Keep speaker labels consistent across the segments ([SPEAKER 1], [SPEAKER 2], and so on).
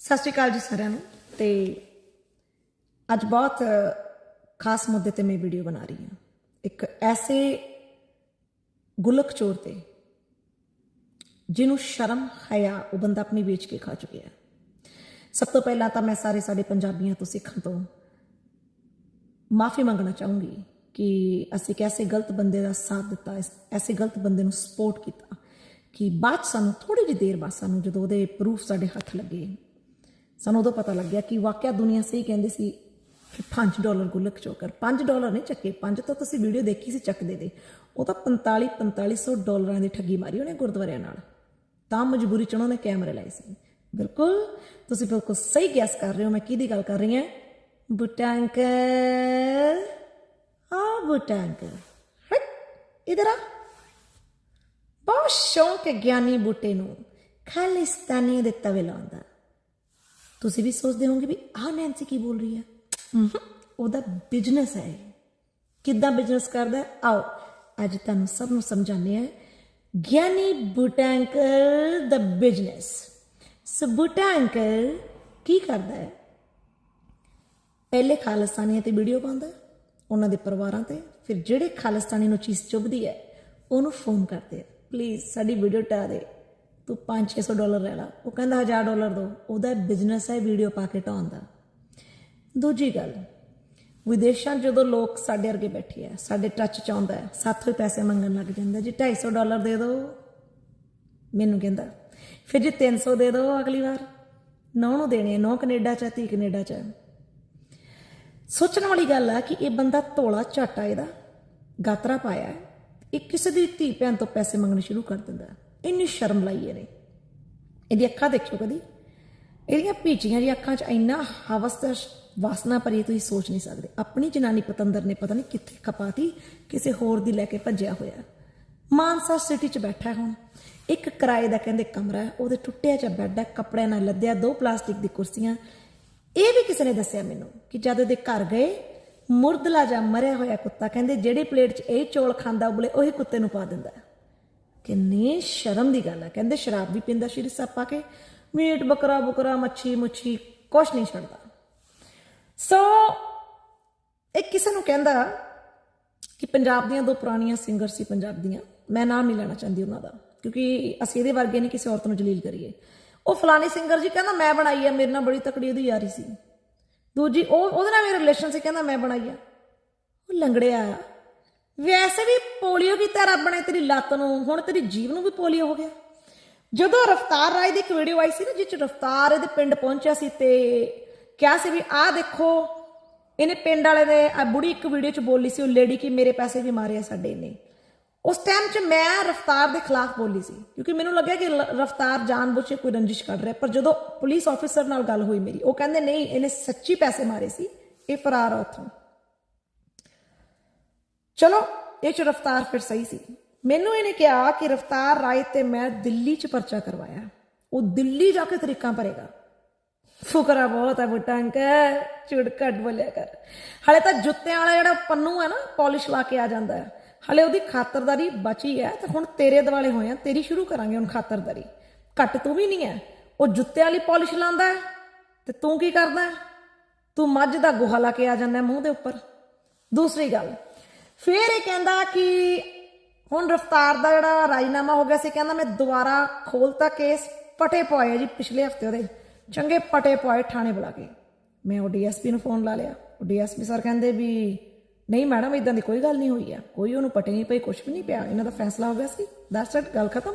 [SPEAKER 1] ਸਤਿ ਸ਼੍ਰੀ ਅਕਾਲ ਜੀ ਸਾਰਿਆਂ ਨੂੰ ਤੇ ਅੱਜ ਬਹੁਤ ਖਾਸ ਮੁੱਦੇ ਤੇ ਮੈਂ ਵੀਡੀਓ ਬਣਾ ਰਹੀ ਹਾਂ। ਇੱਕ ਐਸੇ ਗੁਲਕ ਚੋਰ ਤੇ ਜਿਹਨੂੰ ਸ਼ਰਮ, ਹਯਾ ਉਹ ਬੰਦਾ ਆਪਣੀ ਵੇਚ ਕੇ ਖਾ ਚੁੱਕਿਆ ਹੈ। ਸਭ ਤੋਂ ਪਹਿਲਾਂ ਤਾਂ ਮੈਂ ਸਾਰੇ ਸਾਡੇ ਪੰਜਾਬੀਆਂ ਤੋਂ, ਸਿੱਖਾਂ ਤੋਂ ਮਾਫੀ ਮੰਗਣਾ ਚਾਹੂੰਗੀ ਕਿ ਅਸੀਂ ਕਿਵੇਂ ਗਲਤ ਬੰਦੇ ਦਾ ਸਾਥ ਦਿੱਤਾ, ਇਸ- ਐਸੇ ਗਲਤ ਬੰਦੇ ਨੂੰ ਸਪੋਰਟ ਕੀਤਾ ਕਿ ਬਾਅਦ 'ਚ ਸਾਨੂੰ ਥੋੜੀ ਜਿਹੀ ਦੇਰ ਬਾਅਦ ਸਾਨੂੰ ਜਦੋਂ ਉਹਦੇ ਪ੍ਰੂਫ ਸਾਡੇ ਹੱਥ ਲੱਗੇ ਸਾਨੂੰ ਉਦੋਂ ਪਤਾ ਲੱਗਿਆ ਕਿ ਵਾਕਿਆ ਦੁਨੀਆ ਸਹੀ ਕਹਿੰਦੀ ਸੀ ਕਿ 5 ਡਾਲਰ ਗੁਲਕ ਚੋਕਰ। 5 ਡਾਲਰ ਨਹੀਂ ਚੱਕੇ 5 ਤਾਂ ਤੁਸੀਂ ਵੀਡੀਓ ਦੇਖੀ ਸੀ ਚੱਕਦੇ ਦੇ। ਉਹ ਤਾਂ 45 4500 ਡਾਲਰਾਂ ਦੀ ਠੱਗੀ ਮਾਰੀ ਉਹਨੇ ਗੁਰਦੁਆਰਿਆਂ ਨਾਲ। ਤਾਂ ਮਜਬੂਰੀ ਚ ਉਹਨਾਂ ਨੇ ਕੈਮਰੇ ਲਾਏ ਸੀ। ਬਿਲਕੁਲ, ਤੁਸੀਂ ਬਿਲਕੁਲ ਸਹੀ ਗੈਸ ਕਰ ਰਹੇ ਹੋ, ਮੈਂ ਕਿਹਦੀ ਗੱਲ ਕਰ ਰਹੀ ਹਾਂ? ਬੁੱਟਾ ਅੰਕਲ। ਆ ਬੁੱਟਾ ਅੰਕਲ। ਇਧਰ ਆ। ਬਹੁਤ ਸ਼ੌਂਕ ਹੈ ਗਿਆਨੀ ਬੂਟੇ ਨੂੰ। ਖਾਲਿਸਤਾਨੀ ਦੇ ਤਵੇ ਲਾਉਂਦਾ ਤੁਸੀਂ ਵੀ ਸੋਚਦੇ ਹੋਵੋਗੇ ਵੀ ਆਹ ਨੈਂਸੀ ਕੀ ਬੋਲ ਰਹੀ ਹੈ? ਉਹਦਾ ਬਿਜ਼ਨਸ ਹੈ ਕਿੱਦਾਂ ਬਿਜ਼ਨਸ ਕਰਦਾ ਆਓ, ਅੱਜ ਤੁਹਾਨੂੰ ਸਭ ਨੂੰ ਸਮਝਾਉਂਦੇ ਆ ਗਿਆਨੀ ਬੂਟਾ ਅੰਕਲ ਦਾ ਬਿਜ਼ਨਸ ਸੋ ਬੂਟਾ ਅੰਕਲ ਕੀ ਕਰਦਾ ਹੈ? ਪਹਿਲੇ ਖਾਲਿਸਤਾਨੀਆਂ ਤੇ ਵੀਡੀਓ ਪਾਉਂਦਾ ਉਹਨਾਂ ਦੇ ਪਰਿਵਾਰਾਂ ਤੇ। ਫਿਰ ਜਿਹੜੇ ਖਾਲਿਸਤਾਨੀ ਨੂੰ ਚੀਜ਼ ਚੁੱਭਦੀ ਹੈ, ਉਹਨੂੰ ਫੋਨ ਕਰਦੇ ਪਲੀਜ਼ ਸਾਡੀ ਵੀਡੀਓ ਟਾ ਦੇ। ਤੂੰ 5-600 ਡਾਲਰ ਲੈ ਲਾ। ਉਹ ਕਹਿੰਦਾ 1000 ਡਾਲਰ ਦੋ। ਉਹਦਾ ਬਿਜ਼ਨਸ ਹੈ ਵੀਡੀਓ ਪਾ ਕੇ ਢਾਉਣ ਦਾ। ਦੂਜੀ ਗੱਲ ਵਿਦੇਸ਼ਾਂ ਜਦੋਂ ਲੋਕ ਸਾਡੇ ਵਰਗੇ ਬੈਠੇ ਆ ਸਾਡੇ ਟੱਚ ਚ ਆਉਂਦਾ ਹੈ ਸਾਥੋਂ ਹੀ ਪੈਸੇ ਮੰਗਣ ਲੱਗ ਜਾਂਦਾ ਜੀ 250 ਡਾਲਰ ਦੇ ਦਿਓ ਮੈਨੂੰ ਕਹਿੰਦਾ। ਫਿਰ ਜੀ 300 ਦੇ ਦਿਓ ਅਗਲੀ ਵਾਰ ਨੌ ਨੂੰ ਦੇਣੇ ਨੌ ਕੈਨੇਡਾ ਚ ਆ, ਧੀ ਕੈਨੇਡਾ ਚ ਆ। ਸੋਚਣ ਵਾਲੀ ਗੱਲ ਆ ਕਿ ਇਹ ਬੰਦਾ ਧੋਲਾ ਝਾਟਾ ਇਹਦਾ ਗਾਤਰਾ ਪਾਇਆ ਇਹ ਕਿਸੇ ਦੀ ਧੀ ਭੈਣ ਤੋਂ ਪੈਸੇ ਮੰਗਣੇ ਸ਼ੁਰੂ ਕਰ ਦਿੰਦਾ ਇੰਨੀ ਸ਼ਰਮ ਲਾਈ ਇਹਨੇ। ਇਹਦੀ ਅੱਖਾਂ ਦੇਖਿਓ ਕਦੀ। ਇਹਦੀਆਂ ਭੀਚੀਆਂ ਜੀ ਅੱਖਾਂ 'ਚ ਇੰਨਾ ਹਵਸ ਤੇ ਵਾਸਨਾ ਭਰੀ ਤੁਸੀਂ ਸੋਚ ਨਹੀਂ ਸਕਦੇ। ਆਪਣੀ ਜਨਾਨੀ ਪਤੰਦਰ ਨੇ ਪਤਾ ਨਹੀਂ ਕਿੱਥੇ ਖਪਾਤੀ, ਕਿਸੇ ਹੋਰ ਦੀ ਲੈ ਕੇ ਭੱਜਿਆ ਹੋਇਆ। ਮਾਨਸਾ ਸਿਟੀ 'ਚ ਬੈਠਾ ਹੁਣ। ਇੱਕ ਕਿਰਾਏ ਦਾ ਕਹਿੰਦੇ ਕਮਰਾ ਹੈ, ਉਹਦੇ ਟੁੱਟਿਆ ਜਿਹਾ ਬੈੱਡ ਹੈ, ਕੱਪੜਿਆਂ ਨਾਲ ਲੱਦਿਆ, ਦੋ ਪਲਾਸਟਿਕ ਦੀ ਕੁਰਸੀਆਂ। ਇਹ ਵੀ ਕਿਸੇ ਨੇ ਦੱਸਿਆ ਮੈਨੂੰ ਕਿ ਜਦ ਉਹਦੇ ਘਰ ਗਏ, ਮੁਰਦਲਾ ਜਾਂ ਮਰਿਆ ਹੋਇਆ ਕੁੱਤਾ ਕਹਿੰਦੇ ਜਿਹੜੇ ਪਲੇਟ 'ਚ ਇਹ ਚੌਲ ਖਾਂਦਾ ਉਬਲੇ ਉਹੀ ਕੁੱਤੇ ਨੂੰ ਪਾ ਦਿੰਦਾ ਹੈ। ਕਿੰਨੀ ਸ਼ਰਮ ਦੀ ਗੱਲ ਹੈ ਕਹਿੰਦੇ ਸ਼ਰਾਬ ਵੀ ਪੀਂਦਾ ਸ਼੍ਰੀ ਸਾਹਿਬ ਪਾ ਕੇ, ਮੀਟ, ਬੱਕਰਾ, ਬੁਕਰਾ, ਮੱਛੀ, ਮੁੱਛੀ, ਕੁਛ ਨਹੀਂ ਛੱਡਦਾ। ਸੋ ਇੱਕ ਕਿਸੇ ਨੂੰ ਕਹਿੰਦਾ ਕਿ ਪੰਜਾਬ ਦੀਆਂ ਦੋ ਪੁਰਾਣੀਆਂ ਸਿੰਗਰ ਸੀ ਪੰਜਾਬ ਦੀਆਂ, ਮੈਂ ਨਾਮ ਨਹੀਂ ਲੈਣਾ ਚਾਹੁੰਦੀ ਉਹਨਾਂ ਦਾ, ਕਿਉਂਕਿ ਅਸੀਂ ਇਹਦੇ ਵਰਗੇ ਨਹੀਂ ਕਿਸੇ ਔਰਤ ਨੂੰ ਜਲੀਲ ਕਰੀਏ। ਉਹ ਫਲਾਣੀ ਸਿੰਗਰ ਜੀ ਕਹਿੰਦਾ, ਮੈਂ ਬਣਾਈ ਆ, ਮੇਰੇ ਨਾਲ ਬੜੀ ਤਕੜੀ ਉਹਦੀ ਯਾਰੀ ਸੀ। ਦੂਜੀ, ਉਹ, ਉਹਦੇ ਨਾਲ ਮੇਰਾ ਰਿਲੇਸ਼ਨ ਸੀ, ਕਹਿੰਦਾ, ਮੈਂ ਬਣਾਈ ਆ। ਉਹ ਲੰਗੜਿਆ ਵੈਸੇ ਵੀ ਪੋਲੀਓ ਕੀਤਾ ਰੱਬ ਨੇ ਤੇਰੀ ਲੱਤ ਨੂੰ, ਹੁਣ ਤੇਰੀ ਜੀਵ ਨੂੰ ਵੀ ਪੋਲੀਓ ਹੋ ਗਿਆ। ਜਦੋਂ ਰਫਤਾਰ ਰਾਏ ਦੀ ਇੱਕ ਵੀਡੀਓ ਆਈ ਸੀ ਨਾ ਜਿਸ ਚ ਰਫਤਾਰ ਇਹਦੇ ਪਿੰਡ ਪਹੁੰਚਿਆ ਸੀ ਤੇ ਕਿਹਾ ਸੀ ਵੀ ਆਹ ਦੇਖੋ, ਇਹਨੇ ਪਿੰਡ ਵਾਲੇ ਨੇ ਆ ਬੁੜੀ ਇੱਕ ਵੀਡੀਓ ਚ ਬੋਲੀ ਸੀ, ਉਹ ਲੇਡੀ ਕਿ ਮੇਰੇ ਪੈਸੇ ਵੀ ਮਾਰੇ ਆ ਸਾਡੇ ਨੇ ਉਸ ਟਾਈਮ 'ਚ ਮੈਂ ਰਫਤਾਰ ਦੇ ਖਿਲਾਫ ਬੋਲੀ ਸੀ, ਕਿਉਂਕਿ ਮੈਨੂੰ ਲੱਗਿਆ ਕਿ ਲ- ਰਫਤਾਰ ਜਾਣਬੁੱਝ ਕੇ ਕੋਈ ਰੰਜਿਸ਼ ਕੱਢ ਰਿਹਾ, ਪਰ ਜਦੋਂ ਪੁਲਿਸ ਆਫੀਸਰ ਨਾਲ ਗੱਲ ਹੋਈ ਮੇਰੀ, ਉਹ ਕਹਿੰਦੇ, ਨਹੀਂ, ਇਹਨੇ ਸੱਚੀ ਪੈਸੇ ਮਾਰੇ ਸੀ, ਇਹ ਫਰਾਰ ਆ ਉੱਥੋਂ। ਚਲੋ, ਇਹ ਚ ਰਫਤਾਰ ਫਿਰ ਸਹੀ ਸੀ। ਮੈਨੂੰ ਇਹਨੇ ਕਿਹਾ ਕਿ ਰਫਤਾਰ ਰਾਏ ਤੇ ਮੈਂ ਦਿੱਲੀ ਚ ਪਰਚਾ ਕਰਵਾਇਆ। ਉਹ ਦਿੱਲੀ ਜਾ ਕੇ ਤਰੀਕਾਂ ਭਰੇਗਾ। ਫੁਕਰਾ ਬਹੁਤ ਹੈ ਬੁੱਟਾ ਅੰਕਲ ਚੁੜ ਘੱਟ ਬੋਲਿਆ ਕਰ। ਹਲੇ ਤਾਂ ਜੁੱਤਿਆਂ ਵਾਲਾ ਜਿਹੜਾ ਪੰਨੂ ਹੈ ਨਾ, ਪਾਲਿਸ਼ ਲਾ ਕੇ ਆ ਜਾਂਦਾ ਹੈ। ਹਲੇ ਉਹਦੀ ਖਾਤਰਦਾਰੀ ਬਚੀ ਹੈ ਤੇ ਹੁਣ ਤੇਰੇ ਦਿਵਾਲੇ ਹੋਏ ਆ, ਤੇਰੀ ਸ਼ੁਰੂ ਕਰਾਂਗੇ ਹੁਣ ਖਾਤਰਦਾਰੀ। ਘੱਟ ਤੂੰ ਵੀ ਨਹੀਂ ਹੈ। ਉਹ ਜੁੱਤਿਆਂ ਵਾਲੀ ਪਾਲਿਸ਼ ਲਾਉਂਦਾ ਹੈ ਤੇ ਤੂੰ ਕੀ ਕਰਦਾ ਤੂੰ ਮੱਝ ਦਾ ਗੋਹਾ ਲਾ ਕੇ ਆ ਜਾਂਦਾ ਮੂੰਹ ਦੇ ਉੱਪਰ। ਦੂਸਰੀ ਗੱਲ ਫਿਰ ਇਹ ਕਹਿੰਦਾ ਕਿ ਹੁਣ ਰਫਤਾਰ ਦਾ ਜਿਹੜਾ ਰਾਜਨਾਮਾ ਹੋ ਗਿਆ ਸੀ, ਕਹਿੰਦਾ ਮੈਂ ਦੁਬਾਰਾ ਖੋਲਤਾ ਕੇਸ ਪਟੇ ਪਵਾਏ ਜੀ ਪਿਛਲੇ ਹਫ਼ਤੇ ਉਹਦੇ। ਚੰਗੇ ਪਟੇ ਪਵਾਏ ਥਾਣੇ ਬੁਲਾ ਕੇ। ਮੈਂ ਉਹ ਡੀਐਸਪੀ ਨੂੰ ਫੋਨ ਲਾ ਲਿਆ। ਉਹ ਡੀਐਸਪੀ ਸਰ ਕਹਿੰਦੇ ਵੀ, ਨਹੀਂ ਮੈਡਮ ਇਦਾਂ ਦੀ ਕੋਈ ਗੱਲ ਨਹੀਂ ਹੋਈ ਆ। ਕੋਈ ਉਹਨੂੰ ਪਟੇ ਨਹੀਂ ਪਈ ਕੁਝ ਵੀ ਨਹੀਂ ਪਿਆ। ਇਹਨਾਂ ਦਾ ਫੈਸਲਾ ਹੋ ਗਿਆ ਸੀ। ਦੈਟਸ ਇਟ ਗੱਲ ਖਤਮ।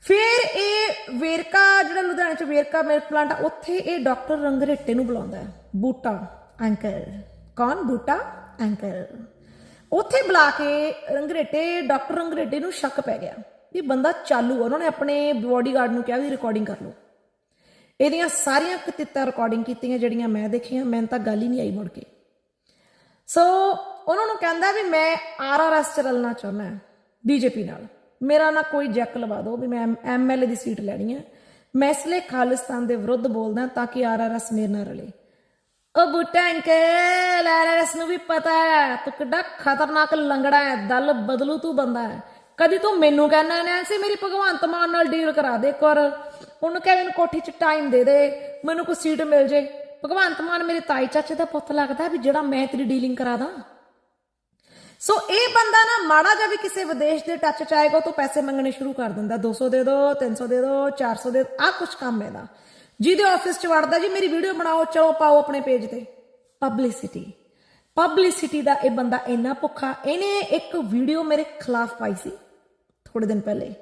[SPEAKER 1] ਫਿਰ ਇਹ ਵੇਰਕਾ, ਜਿਹੜਾ ਲੁਧਿਆਣੇ ਚ ਵੇਰਕਾ ਮਿਲਕ ਪਲਾਂਟ ਆ, ਉੱਥੇ ਇਹ ਡਾਕਟਰ ਰੰਗਰੇਟੇ ਨੂੰ ਬੁਲਾਉਂਦਾ ਹੈ। ਬੂਟਾ ਅੰਕਲ ਕੌਣ? ਬੂਟਾ ਅੰਕਲ ਉੱਥੇ ਬੁਲਾ ਕੇ ਰੰਗਰੇਟੇ, ਡਾਕਟਰ ਰੰਗਰੇਟੇ ਨੂੰ ਸ਼ੱਕ ਪੈ ਗਿਆ ਵੀ ਬੰਦਾ ਚਾਲੂ ਆ। ਉਹਨਾਂ ਨੇ ਆਪਣੇ ਬੋਡੀਗਾਰਡ ਨੂੰ ਕਿਹਾ ਵੀ ਰਿਕਾਰਡਿੰਗ ਕਰ ਲਓ। ਇਹਦੀਆਂ ਸਾਰੀਆਂ ਕਤਿੱਤਾਂ ਰਿਕਾਰਡਿੰਗ ਕੀਤੀਆਂ, ਜਿਹੜੀਆਂ ਮੈਂ ਦੇਖੀਆਂ, ਮੈਨੂੰ ਤਾਂ ਗੱਲ ਹੀ ਨਹੀਂ ਆਈ ਮੁੜ ਕੇ। ਸੋ ਉਹਨਾਂ ਨੂੰ ਕਹਿੰਦਾ ਵੀ ਮੈਂ ਆਰਆਰਐਸ ਚ ਰਲਣਾ ਚਾਹੁੰਦਾ ਬੀਜੇਪੀ ਨਾਲ। ਮੇਰਾ ਨਾ ਕੋਈ ਜੈਕ ਲਵਾ ਦਿਓ ਵੀ ਮੈਂ ਐਮਐਲਏ ਦੀ ਸੀਟ ਲੈਣੀ ਹੈ। ਮੈਂ ਇਸ ਲਈ ਖਾਲਿਸਤਾਨ ਦੇ ਵਿਰੁੱਧ ਬੋਲਦਾ ਤਾਂ ਕਿ ਆਰਆਰਐਸ ਮੇਰੇ ਨਾਲ ਰਲੇ। ਉਹ ਬੁੱਟਾ ਅੰਕਲ ਨੂੰ ਵੀ ਪਤਾ ਹੈ, ਤੂੰ ਕਿੱਡਾ ਖਤਰਨਾਕ ਲੰਗੜਾ ਹੈ, ਦਲ ਬਦਲੂ ਤੂੰ ਬੰਦਾ ਹੈ। ਕਦੀ ਤੂੰ ਮੈਨੂੰ ਕਹਿਣਾ ਨੈਂਸੀ ਮੇਰੀ ਭਗਵੰਤ ਮਾਨ ਨਾਲ ਡੀਲ ਕਰਾ ਦੇ ਇੱਕ ਉਹਨੂੰ ਕਹਿ, ਮੈਨੂੰ ਕੋਠੀ 'ਚ ਟਾਈਮ ਦੇ ਦੇ, ਮੈਨੂੰ ਕੋਈ ਸੀਟ ਮਿਲ ਜੇ। ਭਗਵੰਤ ਮਾਨ ਮੇਰੇ ਤਾਈ ਚਾਚੇ ਦਾ ਪੁੱਤ ਲੱਗਦਾ ਵੀ ਜਿਹੜਾ ਮੈਂ ਤੇਰੀ ਡੀਲਿੰਗ ਕਰਾ ਦਾਂ। ਸੋ ਇਹ ਬੰਦਾ ਨਾ ਮਾੜਾ ਜਿਹਾ ਵੀ ਕਿਸੇ ਵਿਦੇਸ਼ ਦੇ ਟੱਚ ਚ ਆਏਗਾ ਤਾਂ ਪੈਸੇ ਮੰਗਣੇ ਸ਼ੁਰੂ ਕਰ ਦਿੰਦਾ। 200 ਦੇ ਦਿਓ 300 ਦੇ ਦਿਓ 400 ਦੇ ਆ ਕੁਝ ਕੰਮ ਇਹਦਾ। ਜਿਹਦੇ ਆਫਿਸ ਚ ਵੜਦਾ ਜੀ, ਮੇਰੀ ਵੀਡੀਓ ਬਣਾਓ, ਚਲੋ ਪਾਓ ਆਪਣੇ ਪੇਜ ਤੇ। ਪਬਲਿਸਿਟੀ ਪਬਲਿਸਿਟੀ ਦਾ ਇਹ ਬੰਦਾ ਇੰਨਾ ਭੁੱਖਾ, ਇਹਨੇ ਇੱਕ ਵੀਡੀਓ ਮੇਰੇ ਖਿਲਾਫ ਪਾਈ ਸੀ ਥੋੜੇ ਦਿਨ ਪਹਿਲੇ।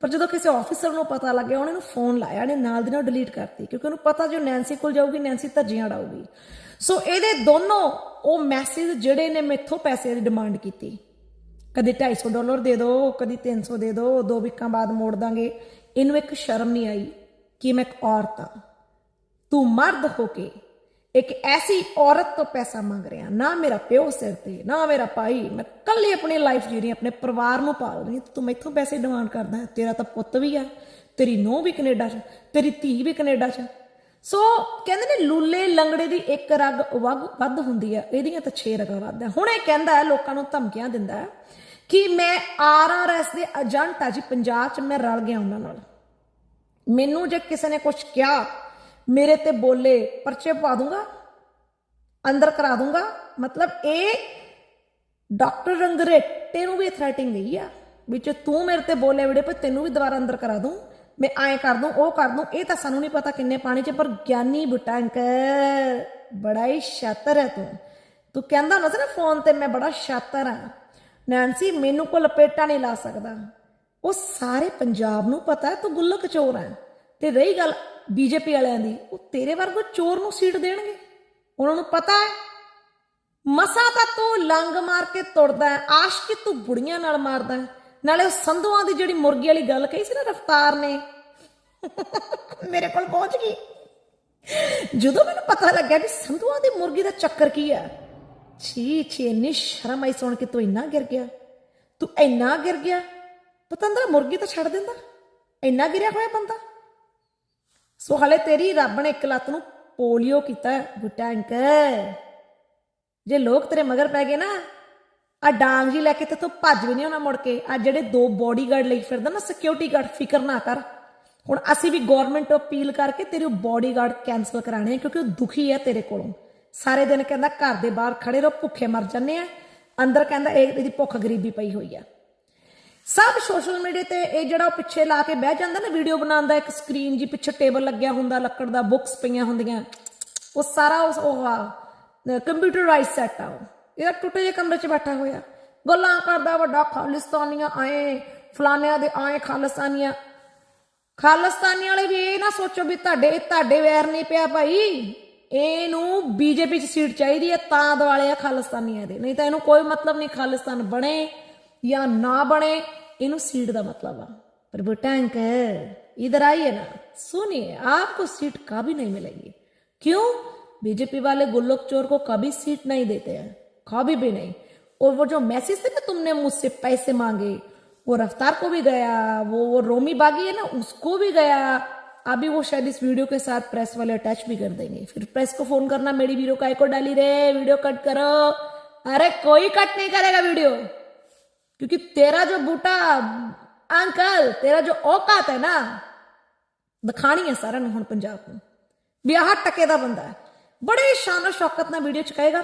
[SPEAKER 1] ਪਰ ਜਦੋਂ ਕਿਸੇ ਆਫੀਸਰ ਨੂੰ ਪਤਾ ਲੱਗਿਆ, ਉਹਨੇ ਨੂੰ ਫੋਨ ਲਾਇਆ, ਇਹਨੇ ਨਾਲ ਦੀ ਨਾਲ ਡਿਲੀਟ ਕਰਤੀ, ਕਿਉਂਕਿ ਉਹਨੂੰ ਪਤਾ ਜੋ ਨੈਂਸੀ ਕੋਲ ਜਾਊਗੀ ਨੈਂਸੀ ਧੱਜੀਆਂ ਉਡਾਊਗੀ। ਸੋ ਇਹਦੇ ਦੋਨੋਂ ਉਹ ਮੈਸੇਜ ਜਿਹੜੇ ਨੇ ਮੈਥੋਂ ਪੈਸੇ ਦੀ ਡਿਮਾਂਡ ਕੀਤੀ। ਕਦੇ 250 ਡਾਲਰ ਦੇ ਦਿਓ ਕਦੀ 300 ਦੇ ਦਿਓ ਦੋ ਵੀਕਾਂ ਬਾਅਦ ਮੋੜ ਦਾਂਗੇ। ਇਹਨੂੰ ਇੱਕ ਸ਼ਰਮ ਨਹੀਂ ਆਈ। ਕਿ ਮੈਂ ਇੱਕ ਔਰਤ ਹਾਂ। ਤੂੰ ਮਰਦ ਹੋ ਕੇ ਇੱਕ ਐਸੀ ਔਰਤ ਤੋਂ ਪੈਸਾ ਮੰਗ ਰਿਹਾ। ਨਾ ਮੇਰਾ ਪਿਓ ਸਿਰ ਤੇ ਨਾ ਮੇਰਾ ਭਾਈ। ਮੈਂ ਕੱਲੀ ਆਪਣੀ ਲਾਈਫ ਜੀ ਰਹੀ ਆਪਣੇ ਪਰਿਵਾਰ ਨੂੰ ਪਾਲ ਰਹੀ ਹਾਂ, ਤੂੰ ਮੈਥੋਂ ਪੈਸੇ ਡਿਮਾਂਡ ਕਰਦਾ ਤੇਰਾ ਤਾਂ ਪੁੱਤ ਵੀ ਆ ਤੇਰੀ ਨੂੰਹ ਵੀ ਕੈਨੇਡਾ 'ਚ ਤੇਰੀ ਧੀ ਵੀ ਕੈਨੇਡਾ 'ਚ ਸੋ ਕਹਿੰਦੇ ਨੇ ਲੂਲੇ ਲੰਗੜੇ ਦੀ ਇੱਕ ਰਗ ਵੱਗ ਵੱਧ ਹੁੰਦੀ ਆ ਇਹਦੀਆਂ ਤਾਂ 6 ਰਗਾਂ ਵੱਧ ਆ ਹੁਣ ਇਹ ਕਹਿੰਦਾ ਹੈ ਲੋਕਾਂ ਨੂੰ ਧਮਕੀਆਂ ਦਿੰਦਾ ਕਿ ਮੈਂ ਆਰਆਰਐਸ ਦੇ ਏਜੰਟ ਆ ਜੀ। ਪੰਜਾਬ 'ਚ ਮੈਂ ਰਲ ਗਿਆ ਉਹਨਾਂ ਨਾਲ। ਮੈਨੂੰ ਜੇ ਕਿਸੇ ਨੇ ਕੁਝ ਕਿਹਾ, ਮੇਰੇ ਤੇ ਬੋਲੇ, ਪਰਚੇ ਪਾ ਦੂੰਗਾ, ਅੰਦਰ ਕਰਾ ਦੂੰਗਾ, ਮਤਲਬ ਇਹ ਡਾਕਟਰ ਰੰਗਰੇਟੇ ਨੂੰ ਵੀ ਥ੍ਰੈਟਿੰਗ ਗਈ ਆ ਵਿੱਚ ਤੂੰ ਮੇਰੇ ਤੇ ਬੋਲੇ ਵੀੜੇ ਪਰ ਤੈਨੂੰ ਵੀ ਦੁਬਾਰਾ ਅੰਦਰ ਕਰਾ ਦੂੰ, ਮੈਂ ਐਂ ਕਰ ਦੂੰ, ਉਹ ਕਰ ਦੂੰ, ਇਹ ਤਾਂ ਸਾਨੂੰ ਨਹੀਂ ਪਤਾ ਕਿੰਨੇ ਪਾਣੀ 'ਚ, ਪਰ ਗਿਆਨੀ ਬੁਟੰਕ ਬੜਾ ਹੀ ਸ਼ਾਤਰ ਹੈ ਤੂੰ। ਤੂੰ ਕਹਿੰਦਾ ਹੁੰਦਾ ਸੀ ਨਾ ਫੋਨ ਤੇ, ਮੈਂ ਬੜਾ ਸ਼ਾਤਰ ਆ ਨੈਂਸੀ ਮੈਨੂੰ ਕੋ ਲਪੇਟਾ ਨਹੀਂ ਲਾ ਸਕਦਾ। ਉਹ ਸਾਰੇ ਪੰਜਾਬ ਨੂੰ ਪਤਾ ਹੈ ਤੂੰ ਗੁੱਲਕ ਚੋਰ ਹੈ। ਤੇ ਰਹੀ ਗੱਲ ਬੀਜੇਪੀ ਵਾਲਿਆਂ ਦੀ ਉਹ ਤੇਰੇ ਵਰਗੇ ਚੋਰ ਨੂੰ ਸੀਟ ਦੇਣਗੇ। ਉਹਨਾਂ ਨੂੰ ਪਤਾ ਹੈ ਮਸਾ ਤਾਂ ਤੂੰ ਲੰਗ ਮਾਰ ਕੇ ਤੁਰਦਾ ਹੈ ਆਸ਼ਕੀ ਤੂੰ ਬੁੜੀਆਂ ਨਾਲ ਮਾਰਦਾ ਹੈ। ਨਾਲੇ ਉਹ ਸੰਧੂਆਂ ਦੀ ਜਿਹੜੀ ਮੁਰਗੀ ਵਾਲੀ ਗੱਲ ਕਹੀ ਸੀ ਨਾ ਰਫਤਾਰ ਨੇ। ਮੇਰੇ ਕੋਲ ਪਹੁੰਚ ਗਈ। ਜਦੋਂ ਮੈਨੂੰ ਪਤਾ ਲੱਗਿਆ ਕਿ ਸੰਧੂਆਂ ਦੀ ਮੁਰਗੀ ਦਾ ਚੱਕਰ ਕੀ ਹੈ ਛੀ ਛੀ ਇੰਨੀ ਸ਼ਰਮ ਆਈ ਸੁਣ ਕੇ ਤੂੰ ਇੰਨਾ ਗਿਰ ਗਿਆ। ਤੂੰ ਇੰਨਾ ਗਿਰ ਗਿਆ। ਪਤੰਦਰਾ ਮੁਰਗੀ ਤਾਂ ਛੱਡ ਦਿੰਦਾ। ਇੰਨਾ ਗਿਰਿਆ ਹੋਇਆ ਬੰਦਾ। ਸੋ ਹਲੇ ਤੇਰੀ ਰੱਬ ਨੇ ਇੱਕ ਲੱਤ ਨੂੰ ਪੋਲੀਓ ਕੀਤਾ ਗੁਟੈਂਕ ਜੇ ਲੋਕ ਤੇਰੇ ਮਗਰ ਪੈ ਗਏ ਨਾ ਆ ਡਾਂਗ ਜੀ ਲੈ ਕੇ ਤੇ ਤੂੰ ਭੱਜ ਵੀ ਨਹੀਂ ਹੋਣਾ ਮੁੜ ਕੇ। ਆ ਜਿਹੜੇ ਦੋ ਬੋਡੀਗਾਰਡ ਲਈ ਫਿਰਦਾ ਨਾ ਸਿਕਿਉਰਿਟੀ ਗਾਰਡ ਫਿਕਰ ਨਾ ਕਰ। ਹੁਣ ਅਸੀਂ ਵੀ ਗਵਰਨਮੈਂਟ ਤੋਂ ਅਪੀਲ ਕਰਕੇ ਤੇਰੇ ਬੋਡੀਗਾਰਡ ਕੈਨਸਲ ਕਰਾਣੇ ਆ, ਕਿਉਂਕਿ ਉਹ ਦੁਖੀ ਹੈ ਤੇਰੇ ਕੋਲੋਂ। ਸਾਰੇ ਦਿਨ ਕਹਿੰਦਾ ਘਰ ਦੇ ਬਾਹਰ ਖੜੇ ਰਹੋ, ਭੁੱਖੇ ਮਰ ਜੰਨੇ ਆ। ਅੰਦਰ ਕਹਿੰਦਾ ਇਹ ਇਹਦੀ ਭੁੱਖ ਗਰੀਬੀ ਪਈ ਹੋਈ ਆ। ਸਭ ਸੋਸ਼ਲ ਮੀਡੀਆ ਤੇ ਇਹ ਜਿਹੜਾ ਉਹ ਪਿੱਛੇ ਲਾ ਕੇ ਬਹਿ ਜਾਂਦਾ ਨਾ ਵੀਡੀਓ ਬਣਾਉਣ ਦਾ, ਇੱਕ ਸਕਰੀਨ ਜੀ ਪਿੱਛੇ ਟੇਬਲ ਲੱਗਿਆ ਹੁੰਦਾ, ਲੱਕੜ ਦਾ ਬੁੱਕਸ ਪਈਆਂ ਹੁੰਦੀਆਂ। ਉਹ ਸਾਰਾ ਉਸ ਉਹ ਆ ਕੰਪਿਊਟਰਾਈਜ਼ ਸੈਟ ਆ ਇਹਦਾ ਟੁੱਟੇ ਜਿਹੇ ਕਮਰੇ 'ਚ ਬੈਠਾ ਹੋਇਆ। ਗੱਲਾਂ ਕਰਦਾ, ਵੱਡਾ ਖਾਲਿਸਤਾਨੀਆਂ ਆਏ ਫਲਾਨਿਆਂ ਦੇ ਆਏ ਖਾਲਿਸਤਾਨੀਆਂ। ਖਾਲਿਸਤਾਨੀ ਵਾਲੇ ਵੀ ਇਹ ਨਾ ਸੋਚੋ ਵੀ ਤੁਹਾਡੇ ਤੁਹਾਡੇ ਵੈਰ ਨਹੀਂ ਪਿਆ ਭਾਈ। ਇਹਨੂੰ ਬੀਜੇਪੀ 'ਚ ਸੀਟ ਚਾਹੀਦੀ ਹੈ, ਤਾਂ ਦਿਵਾਲੇ ਆ ਖਾਲਿਸਤਾਨੀਆਂ ਦੇ। ਨਹੀਂ ਤਾਂ ਇਹਨੂੰ ਕੋਈ ਮਤਲਬ ਨਹੀਂ ਖਾਲਿਸਤਾਨ ਬਣੇ। या ना बने, इन सीट का मतलब आ। पर टैंक अंकल इधर आइए ना। सुनिए, आपको सीट कभी नहीं मिलेगी। क्यों? बीजेपी वाले गुल्लक चोर को कभी सीट नहीं देते हैं, कभी भी नहीं। और वो जो मैसेज थे ना तुमने मुझसे पैसे मांगे, वो रफ्तार को भी गया, वो वो रोमी बागी है ना, उसको भी गया। अभी वो शायद इस वीडियो के साथ प्रेस वाले अटैच भी कर देंगे। फिर प्रेस को फ़ोन करना, मेरी वीडियो का एको डाली रे, वीडियो कट करो। अरे कोई कट नहीं करेगा वीडियो। क्योंकि तेरा जो बूटा अंकल तेरा जो औकात है ना ਦਿਖਾਣੀ ਹੈ ਸਾਰਿਆਂ ਨੂੰ ਹੁਣ ਪੰਜਾਬ ਨੂੰ ਵੀ ਆਹ ਟਕੇ ਦਾ ਬੰਦਾ ਹੈ ਬੜੇ ਸ਼ਾਨ ਸ਼ੌਕਤ ਨਾਲ ਵੀਡੀਓ ਚ ਕਹੇਗਾ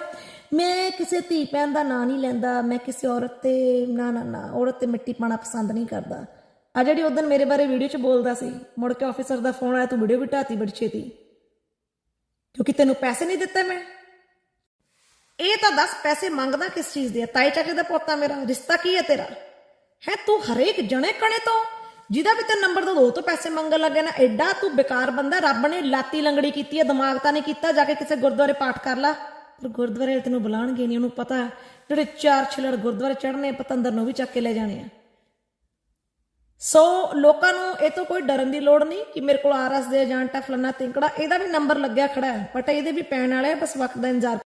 [SPEAKER 1] ਮੈਂ ਕਿਸੇ ਧੀ ਭੈਣ ਦਾ ਨਾਂ ਨਹੀਂ ਲੈਂਦਾ ਮੈਂ ਕਿਸੇ ਔਰਤ ਤੇ ਨਾ ਨਾ ਨਾ ਔਰਤ ਤੇ ਮਿੱਟੀ ਪਾਣਾ ਪਸੰਦ ਨਹੀਂ ਕਰਦਾ ਆ ਜਿਹੜੀ ਉਦੋਂ ਮੇਰੇ ਬਾਰੇ ਵੀਡੀਓ ਚ ਬੋਲਦਾ ਸੀ ਮੁੜ ਕੇ ਆਫੀਸਰ ਦਾ ਫੋਨ ਆਇਆ ਤੂੰ ਵੀਡੀਓ ਵੀ ਢਾਤੀ ਬੜੀ ਛੇਤੀ ਕਿਉਂਕਿ ਤੈਨੂੰ ਪੈਸੇ ਨਹੀਂ ਦਿੱਤੇ ਮੈਂ ਇਹ ਤਾਂ ਦੱਸ ਪੈਸੇ ਮੰਗਦਾ ਕਿਸ ਚੀਜ਼ ਦੇ ਆ ਤਾਏ ਚਾਚੇ ਦਾ ਪੋਤਾ ਮੇਰਾ, ਰਿਸ਼ਤਾ ਕੀ ਹੈ ਤੇਰਾ? ਹੈ, ਤੂੰ ਹਰੇਕ ਜਣੇ ਕਣੇ ਤੋਂ? ਜਿਹਦਾ ਵੀ ਤੇ ਨੰਬਰ ਦੋ ਤੋਂ ਪੈਸੇ ਮੰਗਣ ਲੱਗੇ ਨਾ। ਐਡਾ ਤੂੰ ਬੇਕਾਰ ਬੰਦਾ, ਰੱਬ ਨੇ ਲਾਤੀ ਲੰਗੜੀ ਕੀਤੀ ਹੈ, ਦਿਮਾਗ ਤਾਂ ਨਹੀਂ ਕੀਤਾ, ਜਾ ਕੇ ਕਿਸੇ ਗੁਰਦੁਆਰੇ ਪਾਠ ਕਰ ਲਾ। ਪਰ ਗੁਰਦੁਆਰੇ ਤੈਨੂੰ ਬੁਲਾਣਗੇ ਨਹੀਂ, ਉਹਨੂੰ ਪਤਾ ਜਿਹੜੇ ਚਾਰ ਛਿਲੜ ਗੁਰਦੁਆਰੇ ਚੜਨੇ ਪਤੰਦਰ ਨੂੰ ਵੀ ਚੱਕ ਕੇ ਲੈ ਜਾਣੇ ਆ। ਸੋ ਲੋਕਾਂ ਨੂੰ ਇਹ ਤੋਂ ਕੋਈ ਡਰਨ ਦੀ ਲੋੜ ਨਹੀਂ ਕਿ ਮੇਰੇ ਕੋਲ ਆਰਐਸ ਦੇ ਏਜੰਟ ਹੈ ਫਲਾਨਾ ਤਿੰਕੜਾ, ਇਹਦਾ ਵੀ ਨੰਬਰ ਲੱਗਿਆ ਖੜਾ ਹੈ, ਬਟ ਇਹਦੇ ਵੀ ਪੈਣ ਵਾਲੇ ਬਸ ਵਕਤ ਦਾ ਇੰਤਜ਼ਾਰ